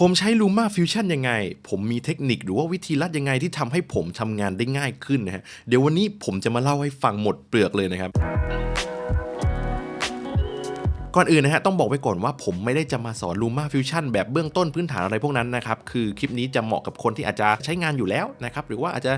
ผมใช้ Luma Fusion ยังไง ผมมีเทคนิคหรือว่าวิธีลัดยังไงที่ทำให้ผมทำงานได้ง่ายขึ้นนะฮะ เดี๋ยววันนี้ผมจะมาเล่าให้ฟังหมดเปลือกเลยนะครับ ก่อนอื่นนะฮะต้องบอกไว้ก่อนว่าผมไม่ได้จะมาสอน Luma Fusion แบบเบื้องต้นพื้นฐานอะไรพวกนั้นนะครับคือคลิปนี้จะเหมาะกับคนที่อาจจะใช้งานอยู่แล้วนะครับหรือว่าอาจจะ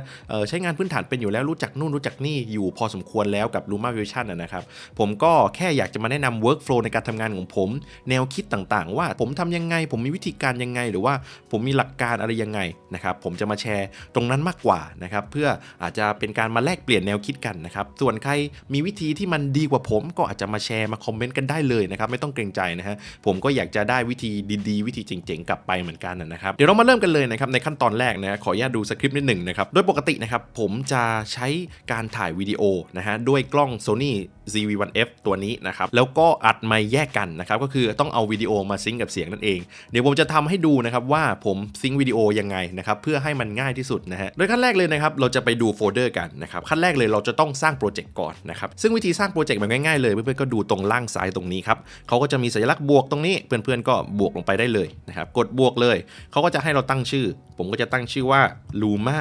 ใช้งานพื้นฐานเป็นอยู่แล้วรู้จักนู่นรู้จักนี่อยู่พอสมควรแล้วกับ Luma Fusion นะนะครับผมก็แค่อยากจะมาแนะนำ workflow ในการทำงานของผม แนวคิดต่างๆ ว่าผมทำยังไง ผมมีวิธีการยังไง หรือว่าผมมีหลักการอะไรยังไงนะครับผมจะมาแชร์ตรงนั้นมากกว่านะครับเพื่ออาจจะเป็นการมาแลกเปลี่ยนแนวคิดกันนะครับส่วนใครมีวิธีที่มันดีกว่าผมก็อาจจะมาแชร์มาคอมเมนต์กันได้เลยนะครับไม่ต้องเกรงใจนะฮะผมก็อยากจะได้วิธีดีๆ วิธีเจ๋งๆ กลับไปเหมือนกันนะครับเดี๋ยวเรามาเริ่มกันเลยนะครับในขั้นตอนแรกนะขออนุญาตดูสคริปต์นิดหนึ่งนะครับโดยปกตินะครับผมจะใช้การถ่ายวิดีโอนะฮะด้วยกล้อง Sony ZV-1F ตัวนี้นะครับแล้วก็อัดไมค์แยกกันนะครับก็คือต้องเอาวิดีโอมาซิงก์กับเสียงนั่นเอง เดี๋ยวผมจะทำให้ดูนะครับว่าผมซิงค์วิดีโอยังไงนะครับเพื่อให้มันง่ายที่สุดนะฮะโดยขั้นแรกเลยนะครับเราจะไปดูโฟลเดอร์กันนะครับขั้นแรกเลยเราจะต้องสร้างโปรเจกต์ก่อนนะครับซึ่งวิธีสร้างโปรเจกต์แบบง่ายๆเลยเพื่อนๆก็ดูตรงล่างซ้ายตรงนี้ครับเขาก็จะมีสัญลักษณ์บวกตรงนี้เพื่อนๆก็บวกลงไปได้เลยนะครับกดบวกเลยเขาก็จะให้เราตั้งชื่อ ผมก็จะตั้งชื่อว่า Luma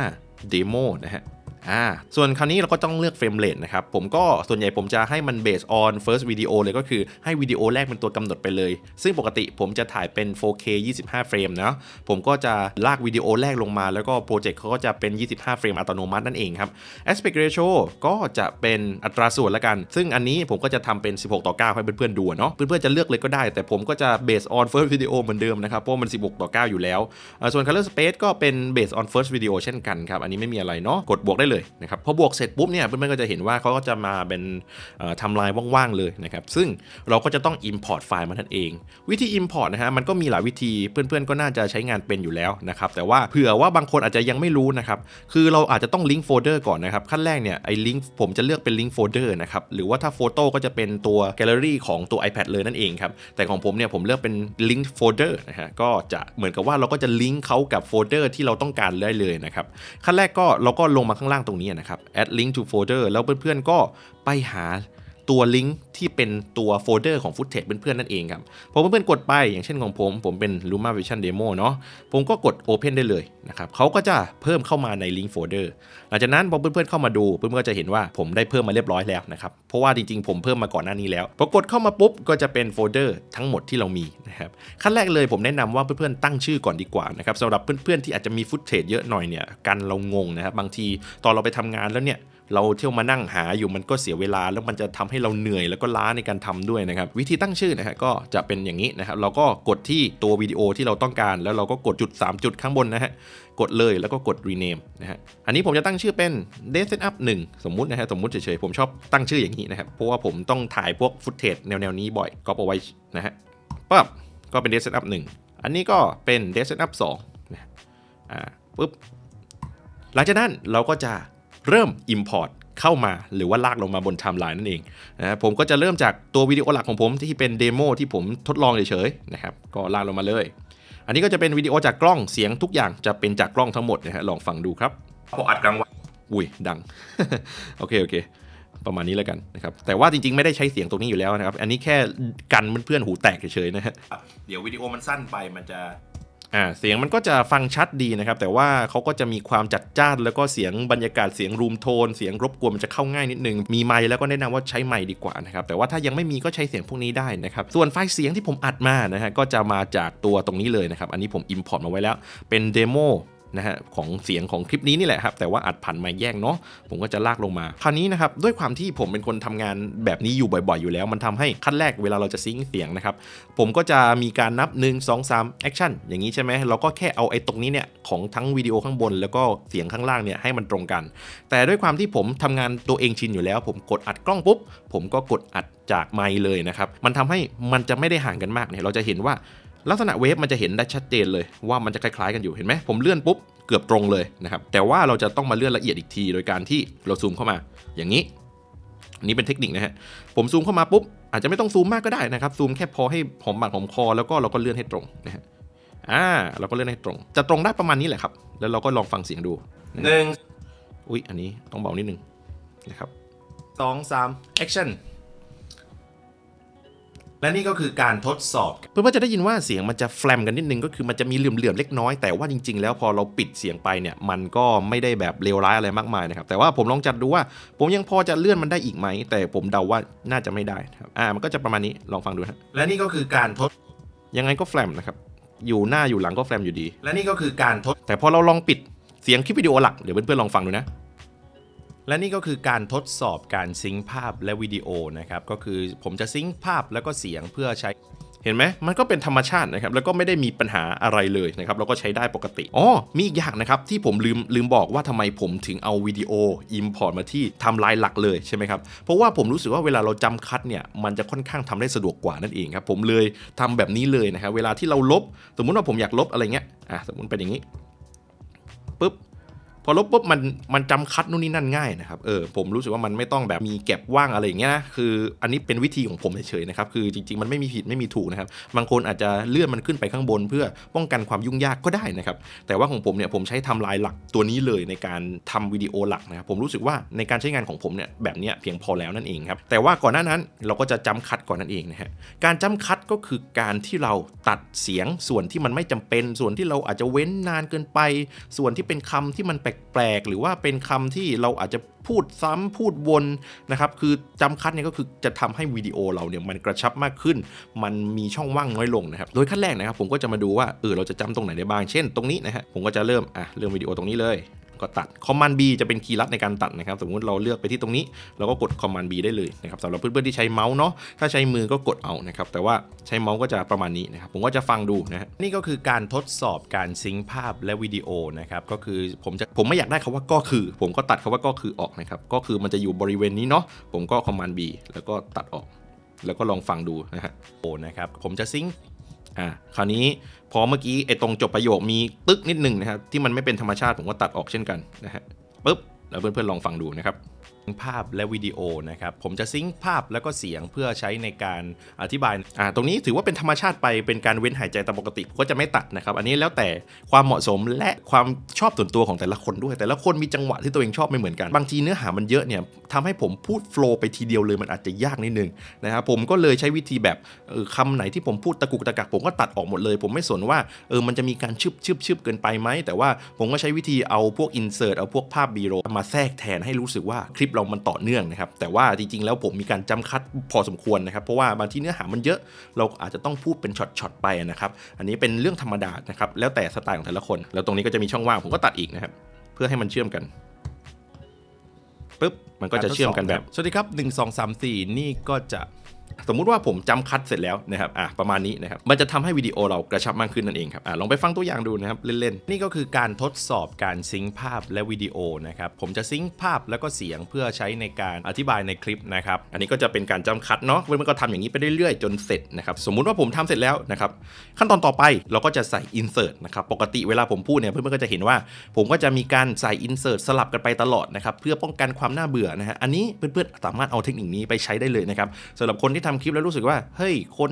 Demo นะฮะ อ่าส่วนคราวนี้เราก็ต้องเลือกเฟรมเรทนะครับ ผมก็ส่วนใหญ่ผมจะให้มัน based on first video เลยก็คือให้วิดีโอแรกเป็นตัวกำหนดไปเลย ซึ่งปกติผมจะถ่ายเป็น 4K 25 เฟรมนะผมก็จะลากวิดีโอแรกลงมา แล้วก็โปรเจกต์เขาก็จะเป็น 25 เฟรมอัตโนมัตินั่นเองครับ aspect ratio ก็จะเป็นอัตราส่วนละกัน ซึ่งอันนี้ผมก็จะทำเป็น 16 ต่อ 9 ให้เพื่อนๆดูเนาะเพื่อนๆจะเลือกเลยก็ได้ แต่ผมก็จะ based on first video เหมือนเดิมนะครับเพราะมัน 16 ต่อ 9 อยู่แล้วอ่าส่วน color space ก็เป็น based on first video เช่นกันครับอันนี้ไม่มีอะไรเนาะกดบวกได้เลยนะครับพอบวกเสร็จปุ๊บเนี่ยเพื่อนๆก็จะเห็นว่าเขาก็จะมาเป็นทำลายว่างๆเลยนะครับซึ่งเราก็จะต้อง import ไฟล์มานั่นเอง วิธี import นะฮะมันก็มีหลายวิธีเพื่อนๆก็น่าจะใช้งานเป็นอยู่แล้วนะครับแต่ว่าเผื่อว่าบางคนอาจจะยังไม่รู้นะครับคือเราอาจจะต้องลิงก์โฟลเดอร์ก่อนนะครับขั้นแรกเนี่ยไอ้ลิงก์ผมจะเลือกเป็นลิงก์โฟลเดอร์นะครับหรือว่าถ้าโฟโต้ก็จะเป็นตัวแกลเลอรี่ของตัว iPad เลยนั่นเองครับแต่ของผมเนี่ยผมเลือกเป็นลิงก์โฟลเดอร์นะฮะก็จะเหมือนกับว่าเราก็จะลิงก์เขากับโฟลเดอร์ที่เราต้องการได้เลยนะครับขั้นแรกก็เราก็ลงมาข้างล่างตรงนี้นะครับ add link to folder แล้วเพื่อนๆก็ไปหา ตัวลิงก์ที่เป็นตัวโฟลเดอร์ของ footage เพื่อนๆนั่นเองครับพอเพื่อนๆกดไปอย่างเช่นของผม ผมเป็น Luma Vision Demo เนาะผมก็กด Open ได้เลยนะครับเขาก็จะเพิ่มเข้ามาในลิงก์โฟลเดอร์หลังจากนั้นพอเพื่อนๆเข้ามาดูเพื่อนๆก็จะเห็นว่าผมได้เพิ่มมาเรียบร้อยแล้วนะครับเพราะว่าจริงๆ ผมเพิ่มมาก่อนหน้านี้แล้วพอกดเข้ามาปุ๊บก็จะเป็นโฟลเดอร์ทั้งหมดที่เรามีนะครับขั้นแรกเลยผมแนะนำว่าเพื่อนๆตั้งชื่อก่อนดีกว่านะครับสำหรับเพื่อนๆที่อาจจะมีฟุตเทจเยอะหน่อยเนี่ยกันเรางงนะครับบางทีตอนเราไปทำงานแล้วเนี่ย เราเที่ยวมานั่งหาอยู่มันก็เสียเวลา แล้วมันจะทำให้เราเหนื่อยแล้วก็ล้าในการทำด้วยนะครับ วิธีตั้งชื่อนะฮะก็จะเป็นอย่างนี้นะครับ เราก็กดที่ตัววิดีโอที่เราต้องการ แล้วเราก็กดจุด 3 จุดข้างบนนะฮะกดเลยแล้วก็กด rename นะฮะอันนี้ผมจะตั้งชื่อเป็น d e s setup 1 สมมุตินะฮะสมมุติเฉยๆผมชอบตั้งชื่ออย่างนี้นะครับเพราะว่าผมต้องถ่ายพวกฟุตเทจแนวๆนี้บ่อยก็เอาไว้นะฮะปั๊บก็เป็น d e s setup 1 อันนี้ก็เป็น d e s setup 2นะอ่าปุ๊บหลังจากนั้นเราก็จะ เริ่ม Import เข้ามาหรือว่าลากลงมาบนไทม์ไลน์นั่นเองนะผมก็จะเริ่มจากตัววิดีโอหลักของผมที่เป็นเดโมที่ผมทดลองเฉยๆนะครับก็ลากลงมาเลย อันนี้ก็จะเป็นวิดีโอจากกล้องเสียงทุกอย่างจะเป็นจากกล้องทั้งหมดนะฮะลองฟังดูครับพออัดกลางวันอุ้ยดังโอเคโอเคประมาณนี้แล้วกันนะครับแต่ว่าจริงๆ ไม่ได้ใช้เสียงตรงนี้อยู่แล้วนะครับ อันนี้แค่กันเพื่อนๆหูแตกเฉยๆนะฮะเดี๋ยววิดีโอมันสั้นไปมันจะ อ่าเสียงมันก็จะฟังชัดดีนะครับ แต่ว่าเขาก็จะมีความจัดจ้านแล้วก็เสียงบรรยากาศเสียงรูมโทน เสียงรบกวนมันจะเข้าง่ายนิดนึง มีไมค์แล้วก็แนะนำว่าใช้ไมค์ดีกว่านะครับ แต่ว่าถ้ายังไม่มีก็ใช้เสียงพวกนี้ได้นะครับ ส่วนไฟล์เสียงที่ผมอัดมานะฮะก็จะมาจากตัวตรงนี้เลยนะครับ อันนี้ผม import มาไว้แล้ว เป็นเดโม นะฮะของเสียงของคลิปนี้นี่แหละครับแต่ว่าอัดผ่านไมค์แยกเนาะผมก็จะลากลงมา คราวนี้นะครับด้วยความที่ผมเป็นคนทำงานแบบนี้อยู่บ่อยๆ อยู่แล้ว มันทำให้ขั้นแรกเวลาเราจะซิงค์เสียงนะครับผมก็จะมีการนับ 1 2 3แอคชั่นอย่างนี้ใช่ไหมเราก็แค่เอาไอ้ตรงนี้เนี่ยของทั้งวิดีโอข้างบน แล้วก็เสียงข้างล่างเนี่ยให้มันตรงกัน แต่ด้วยความที่ผมทำงานตัวเองชินอยู่แล้ว ผมกดอัดกล้องปุ๊บผมก็กดอัดจากไมค์เลยนะครับมันทำให้มันจะไม่ได้ห่างกันมากเนี่ยเราจะเห็นว่า ลักษณะเวฟมันจะเห็นได้ชัดเจนเลยว่ามันจะคล้ายๆกันอยู่เห็นไหมผมเลื่อนปุ๊บเกือบตรงเลยนะครับแต่ว่าเราจะต้องมาเลื่อนละเอียดอีกที โดยการที่เราซูมเข้ามาอย่างนี้อันนี้เป็นเทคนิคนะฮะ ผมซูมเข้ามาปุ๊บ อาจจะไม่ต้องซูมมากก็ได้นะครับ ซูมแค่พอให้หอมปากหอมคอ แล้วก็เราก็เลื่อนให้ตรงนะฮะ อ่า เราก็เลื่อนให้ตรง จะตรงได้ประมาณนี้แหละครับ แล้วเราก็ลองฟังเสียงดูหนึ่ง อุ๊ย อันนี้ต้องเบานิดนึงนะครับสองสามแอคชั่น และนี่ก็คือการทดสอบ เพื่อนๆจะได้ยินว่าเสียงมันจะแฟลมกันนิดนึงก็คือมันจะมีเหลื่อมๆเล็กน้อยแต่ว่าจริง ๆ แล้วพอเราปิดเสียงไปเนี่ยมันก็ไม่ได้แบบเลวร้ายอะไรมากมายนะครับแต่ว่าผมลองจัดดูว่า ผมยังพอจะเลื่อนมันได้อีกไหม แต่ผมเดาว่าน่าจะไม่ได้นะครับอ่ามันก็จะประมาณนี้ลองฟังดูฮะและนี่ก็คือการทดยังไงก็แฟลมนะครับอยู่หน้าอยู่หลังก็แฟลมอยู่ดี และนี่ก็คือการทดแต่พอเราลองปิดเสียงคลิปวิดีโอหลักเดี๋ยวเพื่อนๆลองฟังดูนะ และนี่ก็คือการทดสอบการซิงค์ภาพและวิดีโอนะครับ ก็คือผมจะซิงค์ภาพแล้วก็เสียงเพื่อใช้เห็นไหมมันก็เป็นธรรมชาตินะครับ แล้วก็ไม่ได้มีปัญหาอะไรเลยนะครับเราก็ใช้ได้ปกติ อ๋อ มีอีกอย่างนะครับ ที่ผมลืมลืมบอกว่าทำไมผมถึงเอาวิดีโอ Import มาที่ทำลายหลักเลยใช่ไหมครับ เพราะว่าผมรู้สึกว่าเวลาเราจำคัดเนี่ย มันจะค่อนข้างทำได้สะดวกกว่านั่นเองครับ ผมเลยทำแบบนี้เลยนะครับ เวลาที่เราลบ สมมุติว่าผมอยากลบอะไรเงี้ย อะ สมมุติเป็นอย่างนี้ ปุ๊บ พอลบปุ๊บมันมันจำคัดนู่นนี่นั่นง่ายนะครับเออผมรู้สึกว่ามันไม่ต้องแบบมีแก็บว่างอะไรอย่างเงี้ยนะคืออันนี้เป็นวิธีของผมเฉยๆนะครับคือจริงๆมันไม่มีผิดไม่มีถูกนะครับบางคนอาจจะเลื่อนมันขึ้นไปข้างบน เพื่อป้องกันความยุ่งยากก็ได้นะครับแต่ว่าของผมเนี่ยผมใช้ทำลายหลักตัวนี้เลยในการทำวิดีโอหลักนะครับผมรู้สึกว่าในการใช้งานของผมเนี่ยแบบเนี้ยเพียงพอแล้วนั่นเองครับแต่ว่าก่อนหน้านั้นเราก็จะจำคัดก่อนนั่นเองนะฮะการจำคัดก็คือการที่เราตัดเสียงส่วนที่มันไม่จำเป็น ส่วนที่เราอาจจะเว้นนานเกินไป ส่วนที่เป็นคำที่มันแปลปลกๆ หรือว่าเป็นคำที่เราอาจจะพูดซ้ำพูดวนนะครับ คือจำคัดเนี่ยก็คือจะทำให้วิดีโอเราเนี่ยมันกระชับมากขึ้น มันมีช่องว่างน้อยลงนะครับ โดยขั้นแรกนะครับผมก็จะมาดูว่าเออเราจะจำตรงไหนได้บ้าง เช่น ตรงนี้นะฮะผมก็จะเริ่มอะเริ่มวิดีโอตรงนี้เลย ก็ตัด Command B จะเป็นคีย์ลัดในการตัดนะครับสมมุติเราเลือกไปที่ตรงนี้ เราก็กด Command B ได้เลยนะครับสำหรับเพื่อนๆที่ใช้เมาส์เนาะถ้าใช้มือก็กดเอานะครับแต่ว่าใช้เมาส์ก็จะประมาณนี้นะครับผมก็จะฟังดูนะฮะนี่ก็คือการทดสอบการซิงค์ภาพและวิดีโอนะครับก็คือผมจะผมไม่อยากได้คำว่าก็คือ ผมก็ตัดคำว่าก็คือออกนะครับก็คือมันจะอยู่บริเวณนี้เนาะผมก็ Command B แล้วก็ตัดออก แล้วก็ลองฟังดูนะฮะโอ้นะครับผมจะซิงค์ อ่าคราวนี้พอเมื่อกี้ไอ้ตรงจบประโยคมีตึกนิดหนึ่งนะครับที่มันไม่เป็นธรรมชาติผมก็ตัดออกเช่นกันนะฮะปุ๊บแล้วเพื่อนๆลองฟังดูนะครับ ภาพและวิดีโอนะครับ ผมจะซิงค์ภาพแล้วก็เสียงเพื่อใช้ในการอธิบายอ่าตรงนี้ถือว่าเป็นธรรมชาติไปเป็นการเว้นหายใจตามปกติก็จะไม่ตัดนะครับ อันนี้แล้วแต่ความเหมาะสมและความชอบส่วนตัวของแต่ละคนด้วย แต่ละคนมีจังหวะที่ตัวเองชอบไม่เหมือนกัน บางทีเนื้อหามันเยอะเนี่ยทำให้ผมพูดโฟล์ไปทีเดียวเลยมันอาจจะยากนิดนึงนะครับผมก็เลยใช้วิธีแบบเออคำไหนที่ผมพูดตะกุกตะกักผมก็ตัดออกหมดเลย ผมไม่สนว่าเออมันจะมีการชึบชึบชึบเกินไปไหมแต่ว่าผมก็ใช้วิธีเอาพวกอินเสิร์ตเอาพวกภาพบีโรมาแทรกแทนให้รู้สึกว่าคลิปเรามันต่อเนื่องนะครับ แต่ว่าจริงๆ แล้วผมมีการจำคัดพอสมควรนะครับ เพราะว่าบางทีเนื้อหามันเยอะ เราอาจจะต้องพูดเป็นช็อตๆไปนะครับ อันนี้เป็นเรื่องธรรมดานะครับ แล้วแต่สไตล์ของแต่ละคน แล้วตรงนี้ก็จะมีช่องว่างผมก็ตัดอีกนะครับ เพื่อให้มันเชื่อมกันปุ๊บ มันก็จะเชื่อมกันแบบ สวัสดีครับ 1 2 3 4 นี่ก็จะ สมมุติว่าผมจำคัดเสร็จแล้วนะครับอะประมาณนี้นะครับมันจะทำให้วิดีโอเรากระชับมากขึ้นนั่นเองครับอะลองไปฟังตัวอย่างดูนะครับเล่นๆนี่ก็คือการทดสอบการซิงค์ภาพและวิดีโอนะครับผมจะซิงค์ภาพแล้วก็เสียงเพื่อใช้ในการอธิบายในคลิปนะครับอันนี้ก็จะเป็นการจำคัดเนาะเพื่อนๆก็ทำอย่างนี้ไปเรื่อยๆจนเสร็จนะครับสมมุติว่าผมทำเสร็จแล้วนะครับขั้นตอนต่อไปเราก็จะใส่ insert นะครับปกติเวลาผมพูดเนี่ยเพื่อนๆก็จะเห็นว่า ผมก็จะมีการใส่ insert สลับกันไปตลอดนะครับเพื่อป้องกันความน่าเบื่อนะฮะอันนี้เพื่อนๆสามารถเอาเทคนิคนี้ไปใช้ได้เลยนะครับสำหรับคนที่ทำคลิปแล้วรู้สึกว่า เฮ้ย คน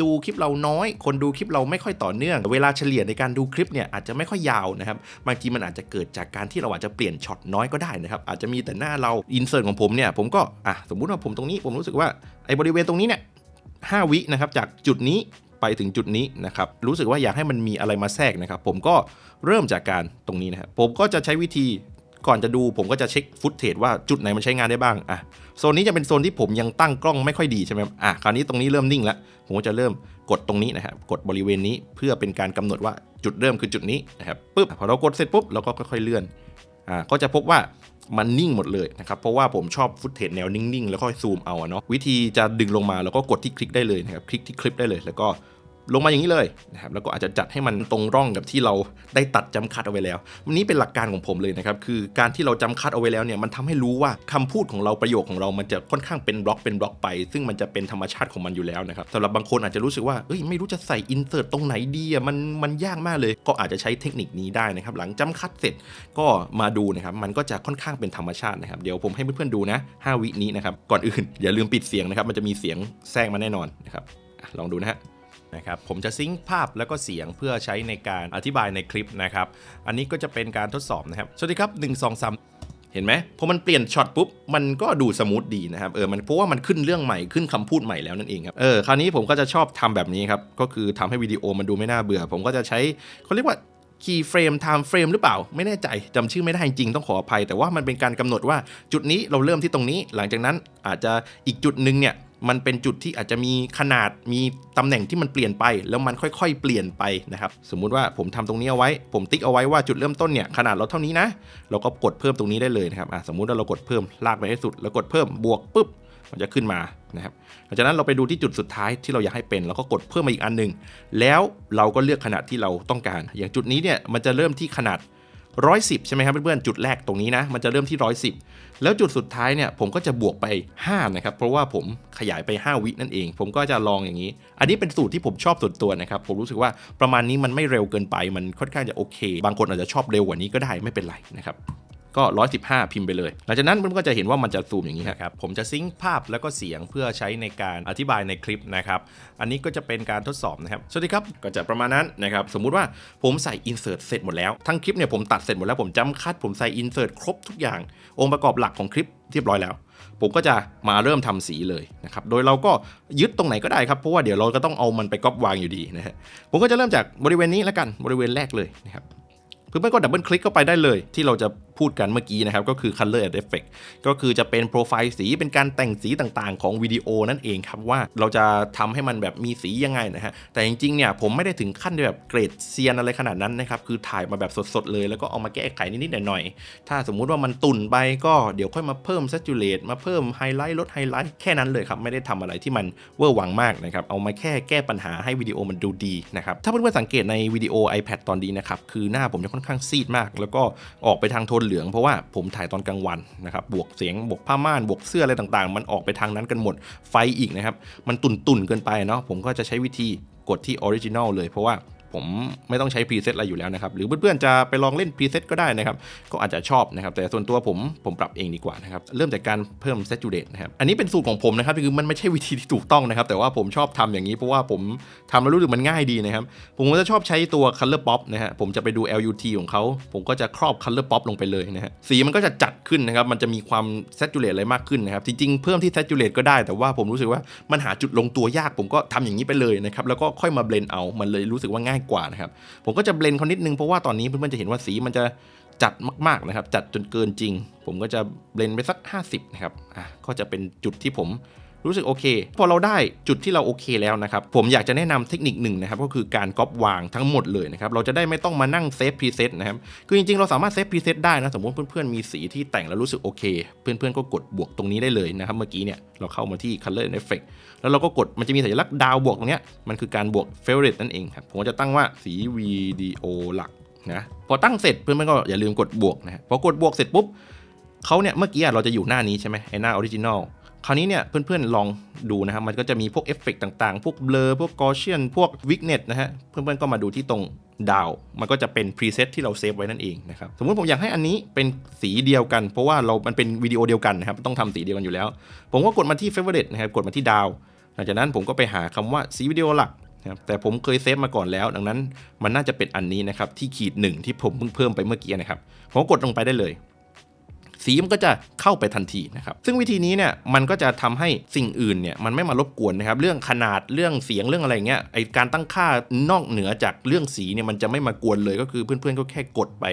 ดูคลิปเราน้อย คนดูคลิปเราไม่ค่อยต่อเนื่อง เวลาเฉลี่ยในการดูคลิปเนี่ยอาจจะไม่ค่อยยาวนะครับ บางทีมันอาจจะเกิดจากการที่เราอาจจะเปลี่ยนช็อตน้อยก็ได้นะครับ อาจจะมีแต่หน้าเรา insert ของผมเนี่ย ผมก็ อะ สมมุติว่าผมตรงนี้ ผมรู้สึกว่า ไอ้บริเวณตรงนี้เนี่ย5วินะครับ จากจุดนี้ไปถึงจุดนี้นะครับ รู้สึกว่าอยากให้มันมีอะไรมาแทรกนะครับ ผมก็เริ่มจากการตรงนี้นะครับ ผมก็จะใช้วิธี ก่อนจะดูผมก็จะเช็คฟุตเทจว่าจุดไหนมันใช้งานได้บ้างอะโซนนี้จะเป็นโซนที่ผมยังตั้งกล้องไม่ค่อยดีใช่ไหมอะคราวนี้ตรงนี้เริ่มนิ่งแล้วผมก็จะเริ่มกดตรงนี้นะครับกดบริเวณนี้เพื่อเป็นการกำหนดว่าจุดเริ่มคือจุดนี้นะครับปุ๊บพอเรากดเสร็จปุ๊บเราก็ค่อยๆเลื่อนอ่าก็จะพบว่ามันนิ่งหมดเลยนะครับ เพราะว่าผมชอบฟุตเทจแนวนิ่งๆ แล้วค่อยซูมเอาเนาะวิธีจะดึงลงมาแล้วก็กดที่คลิกได้เลยนะครับ คลิกที่คลิปได้เลย แล้วก็ ลงมาอย่างนี้เลยนะครับแล้วก็อาจจะจัดให้มันตรงร่องกับที่เราได้ตัดจำคัดเอาไว้แล้ววันนี้เป็นหลักการของผมเลยนะครับคือการที่เราจำคัดเอาไว้แล้วเนี่ยมันทำให้รู้ว่าคำพูดของเราประโยคของเรามันจะค่อนข้างเป็นบล็อกเป็นบล็อกไป ซึ่งมันจะเป็นธรรมชาติของมันอยู่แล้วนะครับสำหรับบางคนอาจจะรู้สึกว่าเอ้ยไม่รู้จะใส่อินเสิร์ตตรงไหนดีอะมันมันยากมากเลย ก็อาจจะใช้เทคนิคนี้ได้นะครับหลังจำคัดเสร็จก็มาดูนะครับมันก็จะค่อนข้างเป็นธรรมชาตินะครับเดี๋ยวผมให้เพื่อนๆดูนะ 5 วินี้นะครับก่อนอื่นอย่าลืมปิดเสียงนะครับมันจะมีเสียงแทรกมาแน่นอนนะครับลองดูนะฮะ นะครับผมจะซิงค์ภาพแล้วก็เสียงเพื่อใช้ในการอธิบายในคลิปนะครับ อันนี้ก็จะเป็นการทดสอบนะครับ สวัสดีครับ 1 2 3 เห็นไหมพอมันเปลี่ยนช็อตปุ๊บ มันก็ดูสมูทดีนะครับเออมันเพราะว่ามันขึ้นเรื่องใหม่ขึ้นคำพูดใหม่แล้วนั่นเองครับเออคราวนี้ผมก็จะชอบทำแบบนี้ครับ ก็คือทำให้วิดีโอมันดูไม่น่าเบื่อ ผมก็จะใช้เขาเรียกว่าคีย์เฟรมไทม์เฟรมหรือเปล่า ไม่แน่ใจจำชื่อไม่ได้จริงต้องขออภัย แต่ว่ามันเป็นการกำหนดว่าจุดนี้เราเริ่มที่ตรงนี้ หลังจากนั้นอาจจะอีกจุดหนึ่งเนี่ย มันเป็นจุดที่อาจจะมีขนาดมีตำแหน่งที่มันเปลี่ยนไป แล้วมันค่อยๆ เปลี่ยนไปนะครับ สมมุติว่าผมทำตรงนี้เอาไว้ ผมติ๊กเอาไว้ว่าจุดเริ่มต้นเนี่ยขนาดเราเท่านี้นะ เราก็กดเพิ่มตรงนี้ได้เลยนะครับอะสมมุติว่าเรากดเพิ่มลากไปให้สุด แล้วกดเพิ่มบวกปุ๊บมันจะขึ้นมานะครับหลังจากนั้นเราไปดูที่จุดสุดท้ายที่เราอยากให้เป็นเราก็กดเพิ่มมาอีกอันหนึ่งแล้วเราก็เลือกขนาดที่เราต้องการ อย่างจุดนี้เนี่ยมันจะเริ่มที่ขนาด 110 ใช่ไหมครับเพื่อนๆ จุดแรกตรงนี้นะ มันจะเริ่มที่ 110 แล้วจุดสุดท้ายเนี่ยผมก็จะบวกไป 5 นะครับ เพราะว่าผมขยายไป 5 วินั่นเอง ผมก็จะลองอย่างนี้ อันนี้เป็นสูตรที่ผมชอบส่วนตัวนะครับ ผมรู้สึกว่าประมาณนี้มันไม่เร็วเกินไป มันค่อนข้างจะโอเค บางคนอาจจะชอบเร็วกว่านี้ก็ได้ไม่เป็นไรนะครับ ก็ 115 พิมพ์ไปเลย หลังจากนั้นมันก็จะเห็นว่ามันจะซูมอย่างนี้ครับครับ ผมจะซิงค์ภาพแล้วก็เสียงเพื่อใช้ในการอธิบายในคลิปนะครับ อันนี้ก็จะเป็นการทดสอบนะครับ สวัสดีครับ ก็จะประมาณนั้นนะครับ สมมุติว่าผมใส่ insert เสร็จหมดแล้ว ทั้งคลิปเนี่ยผมตัดเสร็จหมดแล้ว ผมจำคัด ผมใส่ insert ครบทุกอย่าง องค์ประกอบหลักของคลิปเรียบร้อยแล้ว ผมก็จะมาเริ่มทำสีเลยนะครับ โดยเราก็ยึดตรงไหนก็ได้ครับ เพราะว่าเดี๋ยวเราก็ต้องเอามันไปก๊อปวางอยู่ดีนะฮะ ผมก็จะเริ่มจากบริเวณนี้แล้วกัน บริเวณแรกเลยนะครับเพื่อนๆก็ดับเบิลคลิกเข้าไปได้เลย ที่เราจะพูดกันเมื่อกี้นะครับ ก็คือ color and effect ก็คือจะเป็นโปรไฟล์สีเป็นการแต่งสีต่างๆ ของวิดีโอนั่นเองครับ ว่าเราจะทำให้มันแบบมีสียังไงนะฮะ แต่จริงๆเนี่ยผมไม่ได้ถึงขั้นแบบเกรดเซียนอะไรขนาดนั้นนะครับ คือถ่ายมาแบบสดๆเลย แล้วก็เอามาแก้ไขนิดๆหน่อยๆถ้าสมมุติว่ามันตุ่นไปก็เดี๋ยวค่อยมาเพิ่ม saturate มาเพิ่มไฮไลท์ลดไฮไลท์แค่นั้นเลยครับไม่ได้ทำอะไรที่มันเวอร์หวังมากนะครับเอามาแค่แก้ปัญหาให้วิดีโอมันดูดีนะครับถ้าเพื่อนๆสังเกตในวิดีโอ iPad ตอนนี้นะครับคือหน้าผมจะค่อนข้างซีดมาก แล้วก็ออกไปทางโทนเหลืองเพราะว่าผมถ่ายตอนกลางวันนะครับบวกเสียงบวกผ้าม่านบวกเสื้ออะไรต่างๆ มันออกไปทางนั้นกันหมดไฟอีกนะครับ มันตุ่นๆเกินไปเนาะผมก็จะใช้วิธีกดที่ออริจินอลเลยเพราะว่า ผมไม่ต้องใช้พรีเซตอะไรอยู่แล้วนะครับ หรือเพื่อนๆจะไปลองเล่นพรีเซตก็ได้นะครับ ก็อาจจะชอบนะครับ แต่ส่วนตัวผมผมปรับเองดีกว่านะครับ เริ่มจากการเพิ่ม saturate นะครับ อันนี้เป็นสูตรของผมนะครับ คือมันไม่ใช่วิธีที่ถูกต้องนะครับ แต่ว่าผมชอบทำอย่างนี้เพราะว่าผมทำแล้วรู้สึกมันง่ายดีนะครับ ผมก็จะชอบใช้ตัว color pop นะฮะ ผมจะไปดู LUT ของเขา ผมก็จะครอบ color pop ลงไปเลยนะฮะ สีมันก็จะจัดขึ้นนะครับ มันจะมีความ saturate อะไรมากขึ้นนะครับ จริงๆ เพิ่มที่ saturate ก็ได้ แต่ว่าผมรู้สึกว่ามันหาจุดลงตัวยาก ผมก็ทำอย่างนี้ไปเลยนะครับ แล้วก็ค่อยมา blend เอา มันเลยรู้สึกว่าง่ายกว่านะครับ ผมก็จะเบลนเขานิดนึงเพราะว่าตอนนี้เพื่อนๆจะเห็นว่าสีมันจะจัดมากๆนะครับ จัดจนเกินจริง ผมก็จะเบลนไปสัก 50 นะครับอะก็จะเป็นจุดที่ผม รู้สึกโอเค พอเราได้จุดที่เราโอเคแล้วนะครับผมอยากจะแนะนำเทคนิคหนึ่งนะครับก็คือการก๊อปวางทั้งหมดเลยนะครับเราจะได้ไม่ต้องมานั่งเซฟพรีเซตนะครับคือจริงๆเราสามารถเซฟพรีเซตได้นะสมมติเพื่อนๆมีสีที่แต่งแล้วรู้สึกโอเค เพื่อนๆก็กดบวกตรงนี้ได้เลยนะครับเมื่อกี้เนี่ยเราเข้ามาที่ color and effect แล้วเราก็กดมันจะมีสัญลักษณ์ดาวบวกตรงเนี้ยมันคือการบวก favorite นั่นเองครับผมจะตั้งว่าสีวิดีโอหลักนะพอตั้งเสร็จเพื่อนๆก็อย่าลืมกดบวกนะฮะพอกดบวกเสร็จปุ๊บเขาเนี่ยเมื่อกี้เราจะอยู่หน้านี้ใช่ไหมไอหน้าออริจินอล คราวนี้เนี่ยเพื่อนๆลองดูนะครับมันก็จะมีพวกเอฟเฟกต่างๆ พวกเบลอพวกกอเชียนพวกวิกเน็ตนะฮะเพื่อนๆก็มาดูที่ตรงดาว มันก็จะเป็นพรีเซตที่เราเซฟไว้นั่นเองนะครับสมมติผมอยากให้อันนี้เป็นสีเดียวกัน เพราะว่าเรามันเป็นวิดีโอเดียวกันนะครับต้องทำสีเดียวกันอยู่แล้ว ผมก็กดมาที่ favorite นะครับกดมาที่ดาว หลังจากนั้นผมก็ไปหาคำว่าสีวิดีโอหลักนะครับแต่ผมเคยเซฟมาก่อนแล้ว ดังนั้นมันน่าจะเป็นอันนี้นะครับที่ขีดหนึ่งที่ผมเพิ่งเพิ่มไปเมื่อกี้นะครับผมกดลงไปได้เลย สีมันก็จะเข้าไปทันทีนะครับซึ่งวิธีนี้เนี่ยมันก็จะทำให้สิ่งอื่นเนี่ยมันไม่มารบกวนนะครับเรื่องขนาดเรื่องเสียงเรื่องอะไรเงี้ยไอการตั้งค่านอกเหนือจากเรื่องสีเนี่ยมันจะไม่มากวนเลยก็คือเพื่อนๆก็แค่กดไป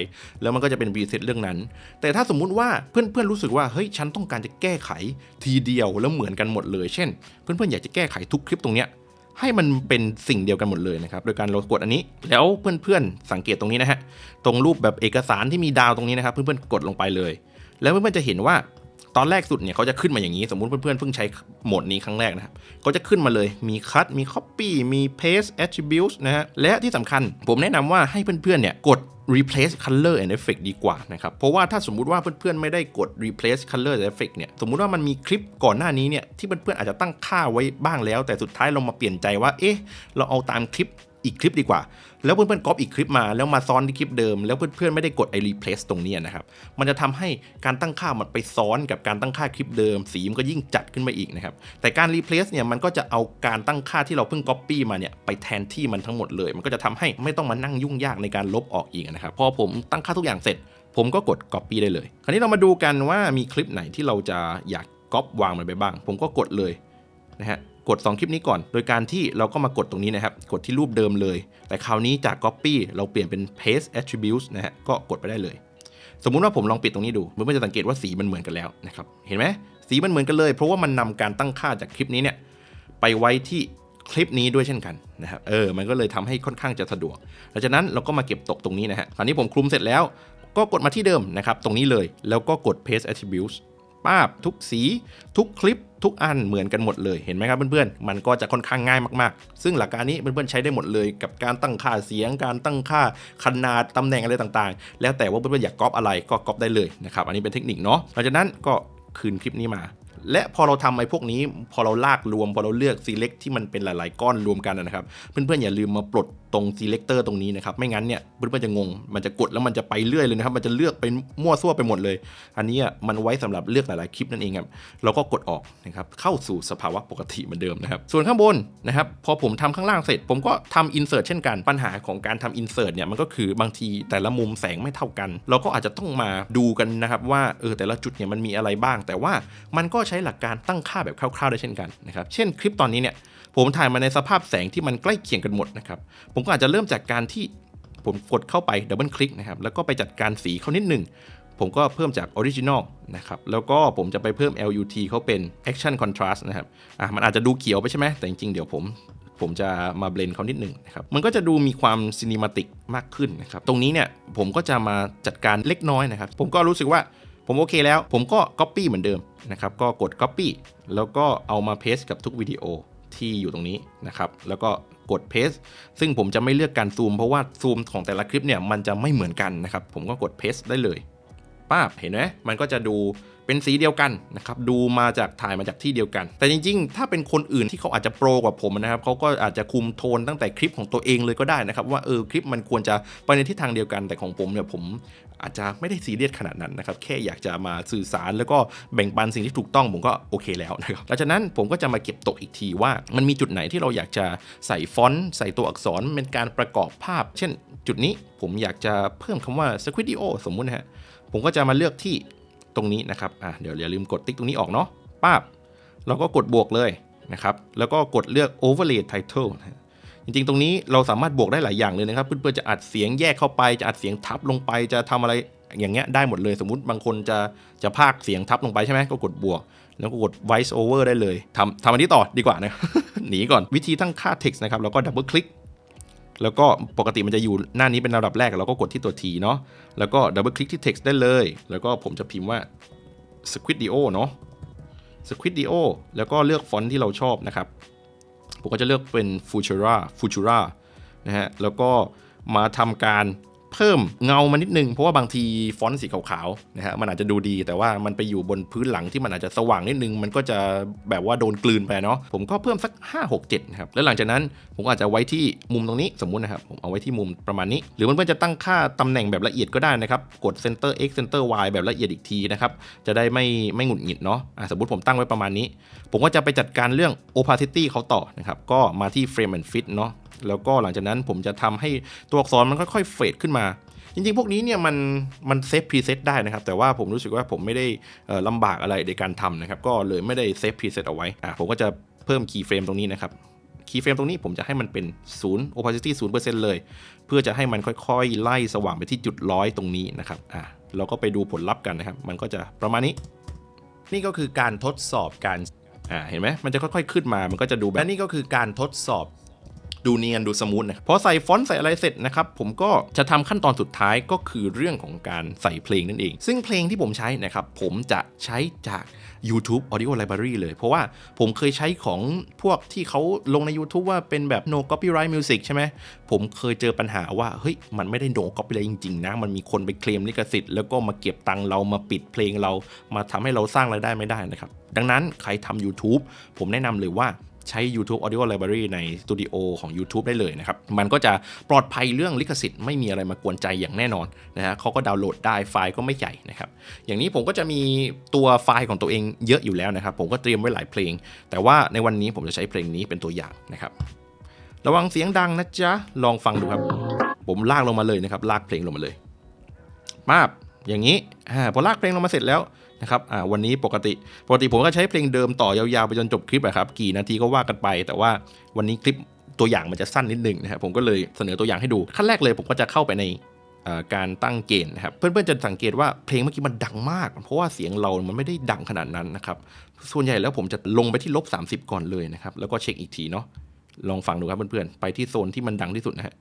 แล้วมันก็จะเป็นรีเซ็ตเรื่องนั้น แต่ถ้าสมมุติว่าเพื่อนๆรู้สึกว่าเฮ้ยฉันต้องการจะแก้ไขทีเดียวแล้วเหมือนกันหมดเลย เช่น เพื่อนๆอยากจะแก้ไขทุกคลิปตรงเนี้ยให้มันเป็นสิ่งเดียวกันหมดเลยนะครับ โดยการเรากดอันนี้ แล้วเพื่อนๆสังเกตตรงนี้นะฮะ ตรงรูปแบบเอกสารที่มีดาวตรงนี้นะครับ เพื่อนๆกดลงไปเลย แล้วเพื่อนๆจะเห็นว่าตอนแรกสุดเนี่ยเขาจะขึ้นมาอย่างนี้ สมมุติเพื่อนๆเพิ่งใช้โหมดนี้ครั้งแรกนะครับเขาจะขึ้นมาเลยมี cut มี copy มี paste attributes นะฮะและที่สำคัญผมแนะนำว่าให้เพื่อนๆเนี่ยกด replace color and effect ดีกว่านะครับ เพราะว่าถ้าสมมุติว่าเพื่อนๆ ไม่ได้กด replace color and effect เนี่ย สมมุติว่ามันมีคลิปก่อนหน้านี้เนี่ย ที่เพื่อนๆ อาจจะตั้งค่าไว้บ้างแล้ว แต่สุดท้ายเรามาเปลี่ยนใจว่า เอ๊ะ เราเอาตามคลิป อีกคลิปดีกว่า แล้วเพื่อนๆก๊อปอีกคลิปมาแล้วมาซ้อนที่คลิปเดิม แล้วเพื่อนๆไม่ได้กดไอ้ replace ตรงนี้นะครับ มันจะทำให้การตั้งค่ามันไปซ้อนกับการตั้งค่าคลิปเดิม สีมันก็ยิ่งจัดขึ้นมาอีกนะครับ แต่การ replace เนี่ยมันก็จะเอาการตั้งค่าที่เราเพิ่ง copy มาเนี่ยไปแทนที่มันทั้งหมดเลย มันก็จะทำให้ไม่ต้องมานั่งยุ่งยากในการลบออกอีกนะครับ พอผมตั้งค่าทุกอย่างเสร็จผผมก็กด Copy ได้เลย คราวนี้เรามาดูกันว่ามีคลิปไหนที่เราจะอยากก๊อปวางมันไปบ้าง ผมก็กดเลยนะฮะ กด 2 คลิปนี้ก่อน โดยการที่เราก็มากดตรงนี้นะครับ กดที่รูปเดิมเลย แต่คราวนี้จาก Copy เราเปลี่ยนเป็น Paste Attributes นะฮะ ก็กดไปได้เลย สมมุติว่าผมลองปิดตรงนี้ดูเพื่อนๆจะสังเกตว่าสีมันเหมือนกันแล้วนะครับ เห็นไหมสีมันเหมือนกันเลย เพราะว่ามันนำการตั้งค่าจากคลิปนี้เนี่ยไปไว้ที่คลิปนี้ด้วยเช่นกันนะครับ เออ มันก็เลยทำให้ค่อนข้างจะสะดวก หลังจากนั้นเราก็มาเก็บตกตรงนี้นะฮะ คราวนี้ผมคลุมเสร็จแล้ว ก็กดมาที่เดิมนะครับ ตรงนี้เลย แล้วก็กด paste attributes าบทุกสี ทุกคลิป ทุกอันเหมือนกันหมดเลยเห็นไหมครับเพื่อนๆ มันก็จะค่อนข้างง่ายมากๆ ซึ่งหลักการนี้เพื่อนๆใช้ได้หมดเลย กับการตั้งค่าเสียง การตั้งค่าขนาดตำแหน่งอะไรต่างๆ แล้วแต่ว่าเพื่อนๆอยากก๊อปอะไรก็ก๊อปได้เลยนะครับอันนี้เป็นเทคนิคเนาะหลังจากนั้นก็คืนคลิปนี้มาและพอเราทำไอ้พวกนี้ พอเราลากรวม พอเราเลือก select ที่มันเป็นหลาย ๆ ก้อนรวมกันนะครับ เพื่อนๆ อย่าลืมมาปลด ตรง selector ตรงนี้นะครับ ไม่งั้นเนี่ยเพื่อนจะงง มันจะกดแล้วมันจะไปเรื่อยเลยนะครับ มันจะเลือกไปมั่วซั่วไปหมดเลย อันนี้อะมันไว้สำหรับเลือกหลายๆคลิปนั่นเองครับ เราก็กดออกนะครับ เข้าสู่สภาวะปกติเหมือนเดิมนะครับ ส่วนข้างบนนะครับ พอผมทำข้างล่างเสร็จ ผมก็ทำ insert เช่นกัน ปัญหาของการทำ insert เนี่ย มันก็คือบางทีแต่ละมุมแสงไม่เท่ากัน เราก็อาจจะต้องมาดูกันนะครับว่า เออ แต่ละจุดเนี่ยมันมีอะไรบ้าง แต่ว่ามันก็ใช้หลักการตั้งค่าแบบคร่าวๆได้เช่นกันนะครับ เช่นคลิปตอนนี้เนี่ย ผมถ่ายมาในสภาพแสงที่มันใกล้เคียงกันหมดนะครับ ผมก็อาจจะเริ่มจากการที่ผมกดเข้าไปดับเบิลคลิกนะครับ แล้วก็ไปจัดการสีเขานิดหนึ่ง ผมก็เพิ่มจาก Original นะครับ แล้วก็ผมจะไปเพิ่ม LUT เขาเป็น Action Contrast นะครับ อะ มันอาจจะดูเขียวไปใช่ไหม แต่จริงๆ เดี๋ยวผมผมจะมาเบลนเขานิดหนึ่งนะครับ มันก็จะดูมีความซีนิมาติกมากขึ้นนะครับ ตรงนี้เนี่ยผมก็จะมาจัดการเล็กน้อยนะครับ ผมก็รู้สึกว่าผมโอเคแล้ว ผมก็ Copy เหมือนเดิมนะครับ ก็กด Copy แล้วก็เอามา Paste กับทุกวิดีโอ ที่อยู่ตรงนี้นะครับ แล้วก็กดเพสซึ่งผมจะไม่เลือกการซูม เพราะว่าซูมของแต่ละคลิปเนี่ยมันจะไม่เหมือนกันนะครับ ผมก็กดเพสได้เลย ป้าบเห็นไหมมันก็จะดูเป็นสีเดียวกันนะครับดูมาจากถ่ายมาจากที่เดียวกัน แต่จริงๆ ถ้าเป็นคนอื่นที่เขาอาจจะโปรกว่าผมนะครับเขาก็อาจจะคุมโทนตั้งแต่คลิปของตัวเองเลยก็ได้นะครับ ว่าเออคลิปมันควรจะไปในทิศทางเดียวกันแต่ของผมเนี่ยผมอาจจะไม่ได้ซีเรียสขนาดนั้นนะครับแค่อยากจะมาสื่อสารแล้วก็แบ่งปันสิ่งที่ถูกต้องผมก็โอเคแล้วนะครับหลังจากนั้นผมก็จะมาเก็บตกอีกทีว่า มันมีจุดไหนที่เราอยากจะใส่ฟอนต์ใส่ตัวอักษรเป็นการประกอบภาพ เช่น จุดนี้ผมอยากจะเพิ่มคำว่า squidio สมมุตินะฮะ ผมก็จะมาเลือกที่ตรงนี้นะครับอะเดี๋ยวอย่าลืมกดติ๊กตรงนี้ออกเนาะป้าบเราก็กดบวกเลยนะครับ แล้วก็กดเลือก overlay title นะจริงๆ ตรงนี้เราสามารถบวกได้หลายอย่างเลยนะครับ เพื่อนๆ จะอัดเสียงแยกเข้าไป จะอัดเสียงทับลงไป จะทำอะไรอย่างเงี้ยได้หมดเลย สมมุติบางคนจะจะพากเสียงทับลงไปใช่ไหมก็กดบวก แล้วก็กด voice over ได้เลยทำทำอันนี้ต่อดีกว่านะ หนีก่อนวิธีตั้งค่า text นะครับ แล้วก็ดับเบิลคลิก แล้วก็ปกติมันจะอยู่หน้านี้เป็นระดับแรกเราก็กดที่ตัว T เนาะแล้วก็ดับเบิลคลิกที่ text ได้เลย แล้วก็ผมจะพิมพ์ว่า Squidio เนาะ Squidio แล้วก็เลือกฟอนต์ที่เราชอบนะครับ ผมก็จะเลือกเป็น Futura Futura นะฮะแล้วก็มาทำการ เพิ่มเงามานิดนึง เพราะว่าบางทีฟอนต์สีขาวๆนะฮะมันอาจจะดูดีแต่ว่ามันไปอยู่บนพื้นหลังที่มันอาจจะสว่างนิดนึง มันก็จะแบบว่าโดนกลืนไปเนาะผมก็เพิ่มสัก 5 6 7นะครับแล้วหลังจากนั้นผมอาจจะไว้ที่มุมตรงนี้สมมุตินะครับผมเอาไว้ที่มุมประมาณนี้ หรือมันเพื่อนๆจะตั้งค่าตำแหน่งแบบละเอียดก็ได้นะครับกด center x center y แบบละเอียดอีกทีนะครับจะได้ไม่ไม่หงุดหงิดเนาะอะสมมติผมตั้งไว้ประมาณนี้ ผมก็จะไปจัดการเรื่อง opacity เขาต่อนะครับก็มาที่ frame and fit เนาะแล้วก็หลังจากนั้นผมจะทำให้ตัวอักษรมันค่อยๆเฟดขึ้นมา จริงๆ พวกนี้เนี่ยมันมันเซฟพรีเซตได้นะครับ แต่ว่าผมรู้สึกว่าผมไม่ได้เอ่อลำบากอะไรในการทำนะครับ ก็เลยไม่ได้เซฟพรีเซตเอาไว้อะผมก็จะเพิ่มคีย์เฟรมตรงนี้นะครับคีย์เฟรมตรงนี้ผมจะให้มันเป็น0 opacity 0%เลย เพื่อจะให้มันค่อยๆ ไล่สว่างไปที่จุดร้อยตรงนี้นะครับอะเราก็ไปดูผลลัพธ์กันนะครับ มันก็จะประมาณนี้ นี่ก็คือการทดสอบการอ่าเห็นไหมมันจะค่อยๆ ขึ้นมามันก็จะดูแบบและนี่ก็คือการทดสอบ ดูเนียนดูสมูทนะครับพอใส่ฟอนต์ใส่อะไรเสร็จนะครับผมก็จะทำขั้นตอนสุดท้ายก็คือเรื่องของการใส่เพลงนั่นเอง ซึ่งเพลงที่ผมใช้นะครับผมจะใช้จาก YouTube Audio Library เลย เพราะว่าผมเคยใช้ของพวกที่เขาลงใน YouTube ว่าเป็นแบบ no copyright music ใช่ไหมผมเคยเจอปัญหาว่า เฮ้ย มันไม่ได้ no copyright จริง ๆ นะ มันมีคนไปเคลมลิขสิทธิ์แล้วก็มาเก็บตังค์เรามาปิดเพลงเรา มาทำให้เราสร้างรายได้ไม่ได้นะครับ ดังนั้นใครทำ YouTube ผมแนะนำเลยว่า ใช้ YouTube Audio Library ในสตูดิโอของ YouTube ได้เลยนะครับ มันก็จะปลอดภัยเรื่องลิขสิทธิ์ไม่มีอะไรมากวนใจอย่างแน่นอนนะฮะเขาก็ดาวน์โหลดได้ไฟล์ก็ไม่ใหญ่นะครับ อย่างนี้ผมก็จะมีตัวไฟล์ของตัวเองเยอะอยู่แล้วนะครับ ผมก็เตรียมไว้หลายเพลง แต่ว่าในวันนี้ผมจะใช้เพลงนี้เป็นตัวอย่างนะครับ ระวังเสียงดังนะจ๊ะ ลองฟังดูครับ ผมลากลงมาเลยนะครับ ลากเพลงลงมาเลย มาบอย่างนี้พอลากเพลงลงมาเสร็จแล้ว นะครับอ่าวันนี้ปกติปกติผมก็ใช้เพลงเดิมต่อยาวๆไปจนจบคลิปอะครับกี่นาทีก็ว่ากันไป แต่ว่าวันนี้คลิปตัวอย่างมันจะสั้นนิดหนึ่งนะครับผมก็เลยเสนอตัวอย่างให้ดูขั้นแรกเลยผมก็จะเข้าไปในการตั้งเกณฑ์นะครับเพื่อนๆจะสังเกตว่าเพลงเมื่อกี้มันดังมาก เพราะว่าเสียงเรามันไม่ได้ดังขนาดนั้นนะครับส่วนใหญ่แล้วผมจะลงไปที่ลบ30 ก่อนเลยนะครับแล้วก็เช็คอีกทีเนาะลองฟังดูครับเพื่อนๆไปที่โซนที่มันดังที่สุดนะฮะ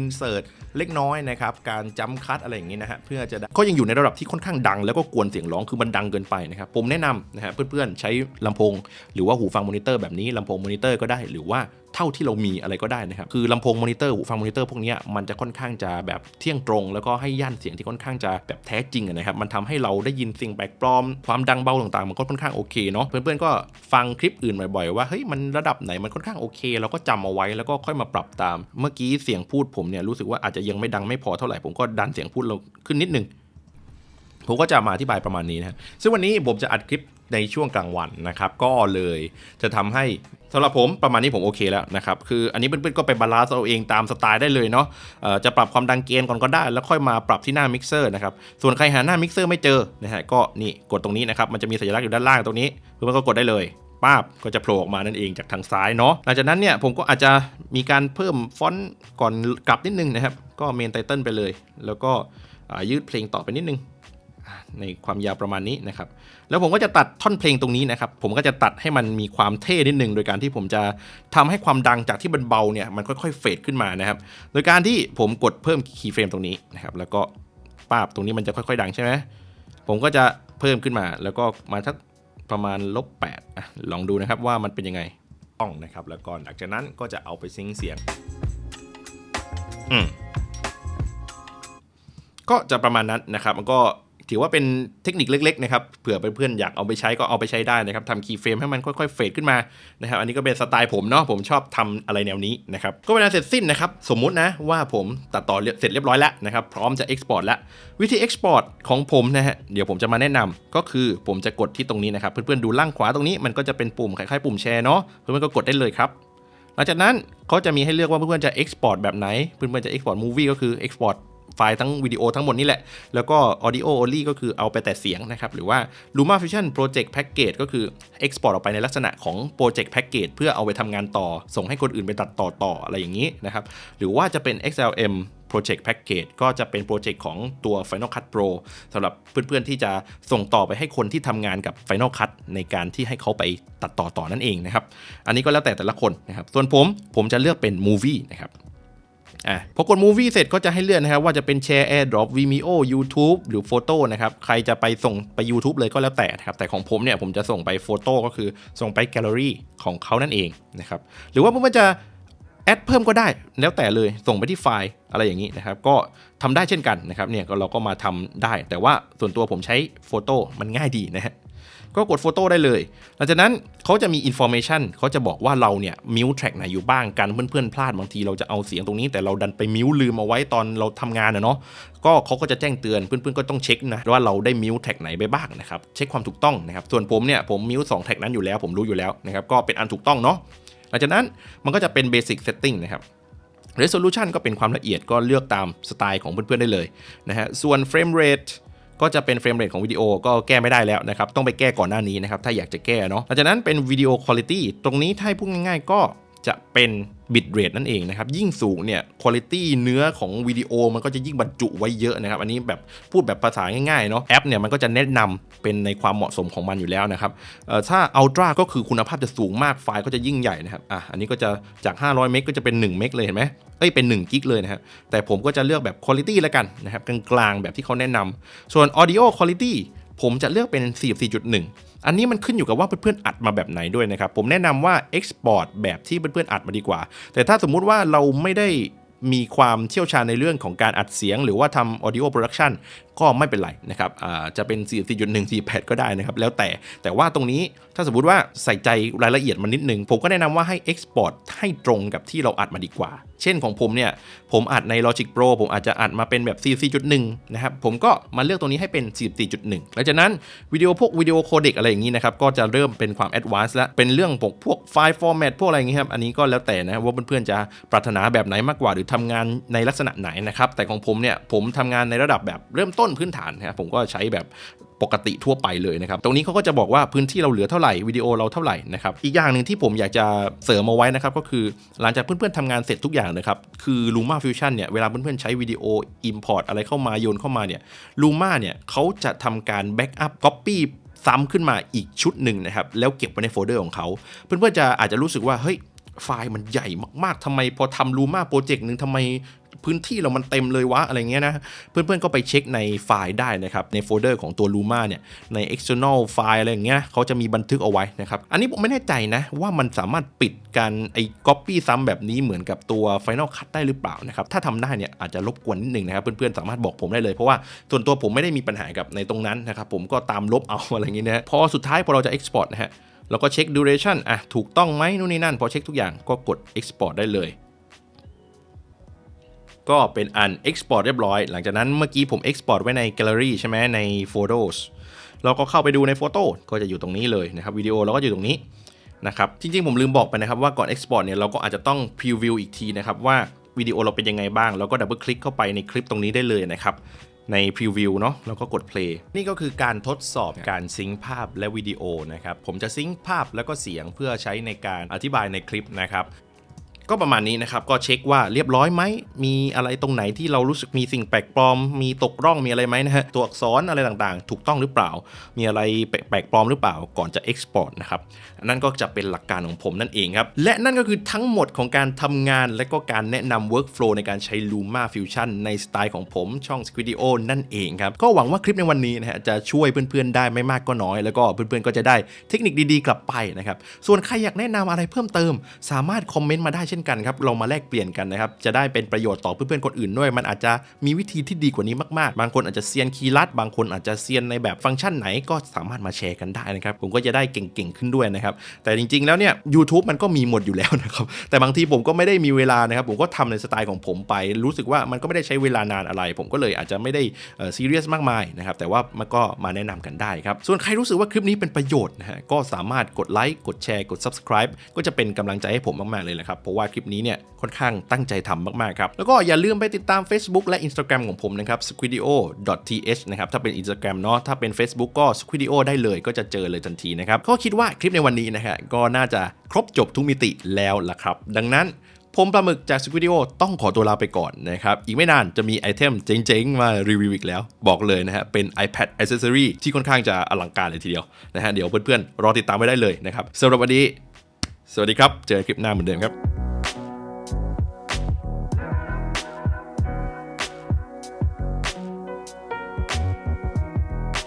อินเสิร์ตเล็กน้อยนะครับ การจัมคัดอะไรอย่างนี้นะฮะเพื่อจะได้ก็ยังอยู่ในระดับที่ค่อนข้างดัง แล้วก็กวนเสียงร้องคือมันดังเกินไปนะครับ ผมแนะนำนะฮะเพื่อนๆใช้ลำโพง หรือว่าหูฟังมอนิเตอร์แบบนี้ลำโพงมอนิเตอร์ก็ได้หรือว่า เท่าที่เรามีอะไรก็ได้นะครับคือลำโพงมอนิเตอร์หูฟังมอนิเตอร์พวกนี้มันจะค่อนข้างจะแบบเที่ยงตรง แล้วก็ให้ย่านเสียงที่ค่อนข้างจะแบบแท้จริงนะครับมันทำให้เราได้ยินสิ่งแปลกปลอม ความดังเบาต่างๆ มันก็ค่อนข้างโอเคเนาะเพื่อนๆก็ฟังคลิปอื่นบ่อยๆ ว่าเฮ้ยมันระดับไหนมันค่อนข้างโอเคเราก็จำเอาไว้แล้วก็ค่อยมาปรับตาม เมื่อกี้เสียงพูดผมเนี่ยรู้สึกว่าอาจจะยังไม่ดังไม่พอเท่าไหร่ผมก็ดันเสียงพูดเราขึ้นนิดนึงผมก็จะมาอธิบายประมาณนี้นะซึ่งวันนี้ผมจะอัดคลิป ในช่วงกลางวันนะครับ ก็เลยจะทำให้สำหรับผมประมาณนี้ผมโอเคแล้วนะครับ คืออันนี้เพื่อนๆก็ไปบาลานซ์เอาเองตามสไตล์ได้เลยเนาะจะปรับความดังเกณฑ์ก่อนก็ได้ แล้วค่อยมาปรับที่หน้ามิกเซอร์นะครับ ส่วนใครหาหน้ามิกเซอร์ไม่เจอนะฮะก็นี่กดตรงนี้นะครับ มันจะมีสัญลักษณ์อยู่ด้านล่างตรงนี้ เพื่อนๆก็กดได้เลยป้าบก็จะโผล่ออกมานั่นเองจากทางซ้ายเนาะ หลังจากนั้นเนี่ยผมก็อาจจะมีการเพิ่มฟอนต์ก่อนกลับนิดนึงนะครับ ก็เมนไตเติลไปเลย แล้วก็ยืดเพลงต่อไปนิดนึง ในความยาวประมาณนี้นะครับ แล้วผมก็จะตัดท่อนเพลงตรงนี้นะครับ ผมก็จะตัดให้มันมีความเท่นิดนึง โดยการที่ผมจะทำให้ความดังจากที่มันเบาเนี่ยมันค่อยๆเฟดขึ้นมานะครับ โดยการที่ผมกดเพิ่มคีย์เฟรมตรงนี้นะครับ แล้วก็ป้าบตรงนี้มันจะค่อยๆ ดังใช่ไหมผมก็จะเพิ่มขึ้นมา แล้วก็มาทักประมาณลบแปดลองดูนะครับว่ามันเป็นยังไงต้องนะครับ แล้วก็หลังจากนั้นก็จะเอาไปซิงเสียง อืมก็จะประมาณนั้นนะครับ มันก็ ถือว่าเป็นเทคนิคเล็กๆนะครับเผื่อเพื่อนๆอยากเอาไปใช้ก็เอาไปใช้ได้นะครับทำคีย์เฟรมให้มันค่อยๆเฟดขึ้นมานะครับอันนี้ก็เป็นสไตล์ผมเนาะผมชอบทำอะไรแนวนี้นะครับก็เวลาเสร็จสิ้นนะครับสมมุตินะว่าผมตัดต่อเสร็จเรียบร้อยแล้วนะครับพร้อมจะ Export แล้ววิธี Export ของผมนะฮะเดี๋ยวผมจะมาแนะนำก็คือผมจะกดที่ตรงนี้นะครับเพื่อนๆดูล่างขวาตรงนี้มันก็จะเป็นปุ่มคล้ายๆปุ่มแชร์เนาะเพื่อนๆก็กดได้เลยครับหลังจากนั้นเขาจะมีให้เลือกว่าเพื่อนๆจะ export แบบไหน เพื่อนๆจะ export movie ก็คือ export ไฟล์ทั้งวิดีโอทั้งหมดนี่แหละ แล้วก็ audio only ก็คือเอาไปแต่เสียงนะครับ หรือว่า Luma Fusion Project Package ก็คือ export ออกไปในลักษณะของ Project Package เพื่อเอาไปทำงานต่อ ส่งให้คนอื่นไปตัดต่อต่ออะไรอย่างนี้นะครับ หรือว่าจะเป็น XLM Project Package ก็จะเป็นโปรเจกต์ของตัว Final Cut Pro สำหรับเพื่อนๆที่จะส่งต่อไปให้คนที่ทำงานกับ Final Cut ในการที่ให้เขาไปตัดต่อต่อนั่นเองนะครับ อันนี้ก็แล้วแต่แต่ละคนนะครับ ส่วนผมผมจะเลือกเป็น Movie นะครับ อะพอกด Movie เสร็จก็จะให้เลือกนะครับว่าจะเป็น Share AirDrop Vimeo YouTube หรือ Photo นะครับ ใครจะไปส่งไป YouTube เลยก็แล้วแต่นะครับ แต่ของผมเนี่ยผมจะส่งไป Photo ก็คือส่งไป Gallery ของเขานั่นเองนะครับ หรือว่าเพื่อนจะแอดเพิ่มก็ได้แล้วแต่เลยส่งไปที่ไฟล์อะไรอย่างนี้นะครับ ก็ทำได้เช่นกันนะครับเนี่ยเราก็มาทำได้ แต่ว่าส่วนตัวผมใช้โฟโต้มันง่ายดีนะฮะ ก็กดโฟโต้ได้เลย หลังจากนั้นเขาจะมีอินโฟ a t ชันเขาจะบอกว่าเราเนี่ยมิวแทร็กไหนอยู่บ้างกันเพื่อนๆพลาดบางทีเราจะเอาเสียงตรงนี้แต่เราดันไปมิวลืมเอาไว้ตอนเราทำงานนะเนาะก็เขาก็จะแจ้งเตือนเพื่อนๆก็ต้องเช็คนะว่าเราได้มิวแท็กไหนไปบ้างนะครับเช็คความถูกต้องนะครับส่วนผมเนี่ยผมมิวสองแท็กนั้นอยู่แล้วผมรู้อยู่แล้วนะครับก็เป็นอันถูกต้องเนาะหลังจากนั้นมันก็จะเป็น Basic Setting นะครับ Resolution ก็เป็นความละเอียดก็เลือกตามสไตล์ของเพื่อนๆได้เลยนะฮะส่วน Frame Rate ก็จะเป็นเฟรมเรทของวิดีโอก็แก้ไม่ได้แล้วนะครับ ต้องไปแก้ก่อนหน้านี้นะครับ ถ้าอยากจะแก้เนาะหลังจากนั้นเป็นวิดีโอคุณภาพตรงนี้ถ้าพูดง่ายๆ ก็ จะเป็นบิตเรทนั่นเองนะครับยิ่งสูงเนี่ยคุณ i t y เนื้อของวิดีโอมันก็จะยิ่งบรรจุไว้เยอะนะครับ อันนี้แบบพูดแบบภาษาง่ายๆเนาะแอปเนี่ยมันก็จะแนะนำเป็นในความเหมาะสมของมันอยู่แล้วนะครับเอ่อถ้า Ultra ก็คือคุณภาพจะสูงมากไฟล์ก็จะยิ่งใหญ่นะครับอะอันนี้ก็จะจาก 500 เมกก็จะเป็น1เมกเลยเห็นไหมเอ้ยเป็น1กิกเลยนะครับแต่ผมก็จะเลือกแบบคุณ i t y แล้วกันนะครับกลางๆแบบที่เขาแนะนำส่วน Audio Quality ผมจะเลือกเป็น 44.1 อันนี้มันขึ้นอยู่กับว่าเพื่อนๆอัดมาแบบไหนด้วยนะครับ ผมแนะนำว่า Export แบบที่เพื่อนๆอัดมาดีกว่า แต่ถ้าสมมุติว่าเราไม่ได้มีความเชี่ยวชาญในเรื่องของการอัดเสียง หรือว่าทำ audio production ก็ไม่เป็นไรนะครับอ่าจะเป็น 44.1 48 ก็ได้นะครับแล้วแต่แต่ว่าตรงนี้ถ้าสมมติว่าใส่ใจรายละเอียดมันนิดนึง ผมก็แนะนำว่าให้ export ให้ตรงกับที่เราอัดมาดีกว่า เช่นของผมเนี่ย ผมอัดใน Logic Pro ผมอาจจะอัดมาเป็นแบบ 44.1 นะครับ ผมก็มาเลือกตรงนี้ให้เป็น 44.1 หลังจากนั้นวิดีโอพวกวิดีโอโคเดกอะไรอย่างนี้นะครับ ก็จะเริ่มเป็นความ advanced แล้วเป็นเรื่องพวกพวกไฟล์ format พวกอะไรอย่างนี้ครับ อันนี้ก็แล้วแต่นะว่าเพื่อนๆจะปรารถนาแบบไหนมากกว่า หรือทำงานในลักษณะไหนนะครับ แต่ของผมเนี่ยผมทำงานในระดับแบบเริ่มต้นต้นพื้นฐานนะครับผมก็ใช้แบบปกติทั่วไปเลยนะครับ ตรงนี้เขาก็จะบอกว่าพื้นที่เราเหลือเท่าไหร่วิดีโอเราเท่าไหร่นะครับ อีกอย่างหนึ่งที่ผมอยากจะเสริมเอาไว้นะครับ ก็คือหลังจากเพื่อนๆทำงานเสร็จทุกอย่างนะครับ คือ Luma Fusion เนี่ย เวลาเพื่อนๆใช้วิดีโอ Import อะไรเข้ามาโยนเข้ามาเนี่ย Luma เนี่ยเขาจะทำการ Backup Copy ซ้ำขึ้นมาอีกชุดหนึ่งนะครับ แล้วเก็บไว้ในโฟลเดอร์ของเขา เพื่อนๆจะอาจจะรู้สึกว่าเฮ้ยไฟล์มันใหญ่มากๆ ทำไมพอทำ Luma โปรเจกต์หนึ่งทำไม พื้นที่เรามันเต็มเลยวะอะไรเงี้ยนะ เพื่อนๆก็ไปเช็คในไฟล์ได้นะครับ ในโฟลเดอร์ของตัว Luma เนี่ย ใน external ไฟล์อะไรอย่างเงี้ยเขาจะมีบันทึกเอาไว้นะครับ อันนี้ผมไม่แน่ใจนะ ว่ามันสามารถปิดการไอ้ copy ซ้ำแบบนี้เหมือนกับตัว Final Cut ได้หรือเปล่านะครับ ถ้าทำได้เนี่ยอาจจะรบกวนนิดนึงนะครับ เพื่อนๆสามารถบอกผมได้เลยเพราะว่าส่วนตัวผมไม่ได้มีปัญหากับในตรงนั้นนะครับผมก็ตามลบเอาอะไรอย่างเงี้ยนะพอสุดท้ายพอเราจะ export นะฮะเราก็เช็ค duration อะ ถูกต้องไหมนู่นนี่นั่น พอเช็คทุกอย่างก็กด export ได้เลย ก็เป็นอัน Export เรียบร้อย หลังจากนั้นเมื่อกี้ผม Export ไว้ใน Gallery ใช่ไหมใน Photos เราก็เข้าไปดูในโฟโต้ก็จะอยู่ตรงนี้เลยนะครับวิดีโอเราก็อยู่ตรงนี้นะครับจริงๆ ผมลืมบอกไปนะครับว่าก่อน Export เนี่ยเราก็อาจจะต้อง Preview อีกทีนะครับว่าวิดีโอเราเป็นยังไงบ้าง แล้วก็ดับเบิลคลิกเข้าไปในคลิปตรงนี้ได้เลยนะครับใน Preview เนาะแล้วก็กด Play นี่ก็คือการทดสอบการซิงค์ภาพและวิดีโอนะครับ ผมจะซิงค์ภาพแล้วก็เสียงเพื่อใช้ในการอธิบายในคลิปนะครับ ก็ประมาณนี้นะครับ ก็เช็คว่าเรียบร้อยไหม มีอะไรตรงไหนที่เรารู้สึกมีสิ่งแปลกปลอม มีตกร่องมีอะไรไหมนะฮะ ตัวอักษรอะไรต่างๆ ถูกต้องหรือเปล่า มีอะไรแปลกปลอมหรือเปล่า ก่อนจะ Export นะครับ นั่นก็จะเป็นหลักการของผมนั่นเองครับ และนั่นก็คือทั้งหมดของการทำงาน และก็การแนะนำ workflow ในการใช้ Luma Fusion ในสไตล์ของผมช่อง Squidio นั่นเองครับ ก็หวังว่าคลิปในวันนี้นะฮะจะช่วยเพื่อนๆได้ไม่มากก็น้อย แล้วก็เพื่อนๆก็จะได้เทคนิคดีๆ กลับไปนะครับ ส่วนใครอยากแนะนำอะไรเพิ่มเติม สามารถคอมเมนต์มาได้เช่นกันครับเรามาแลกเปลี่ยนกันนะครับจะได้เป็นประโยชน์ต่อเพื่อนๆคนอื่นด้วย มันอาจจะมีวิธีที่ดีกว่านี้มากๆ บางคนอาจจะเซียนคีย์ลัด บางคนอาจจะเซียนในแบบฟังก์ชันไหนก็สามารถมาแชร์กันได้นะครับผมก็จะได้เก่งๆขึ้นด้วยนะครับแต่จริงๆแล้วเนี่ย YouTube มันก็มีหมดอยู่แล้วนะครับแต่บางทีผมก็ไม่ได้มีเวลานะครับผมก็ทำในสไตล์ของผมไป รู้สึกว่ามันก็ไม่ได้ใช้เวลานานอะไร ผมก็เลยอาจจะไม่ได้ซีเรียสมากมายนะครับแต่ว่ามันก็มาแนะนำกันได้ครับส่วนใครรู้สึกว่าคลิปนี้เป็นประโยชน์นะฮะก็สามารถกดไลค์กดแชร์กด subscribe ก็จะเป็นกำลังใจให้ผมมากๆเลยแหละครับเพราะว่าคลิปนี้เนี่ยค่อนข้างตั้งใจทำมาก ๆ ครับ แล้วก็อย่าลืมไปติดตาม Facebook และ Instagram ของผมนะครับ squidio.th นะครับ ถ้าเป็น Instagram เนาะถ้าเป็น Facebook ก็ squidio ได้เลยก็จะเจอเลยทันทีนะครับ ก็คิดว่าคลิปในวันนี้นะฮะก็น่าจะครบจบทุกมิติแล้วล่ะครับ ดังนั้นผมปลาหมึกจากสควิดีโอต้องขอตัวลาไปก่อนนะครับ อีกไม่นานจะมีไอเทมเจ๋งๆ มารีวิวอีกแล้ว บอกเลยนะฮะ เป็น iPad Accessory ที่ค่อนข้างจะอลังการเลยทีเดียวนะฮะ เดี๋ยวเพื่อนๆ รอติดตามไว้ได้เลยนะครับสำหรับวันนี้ สวัสดีครับ เจอคลิปหน้าเหมือนเดิมครับ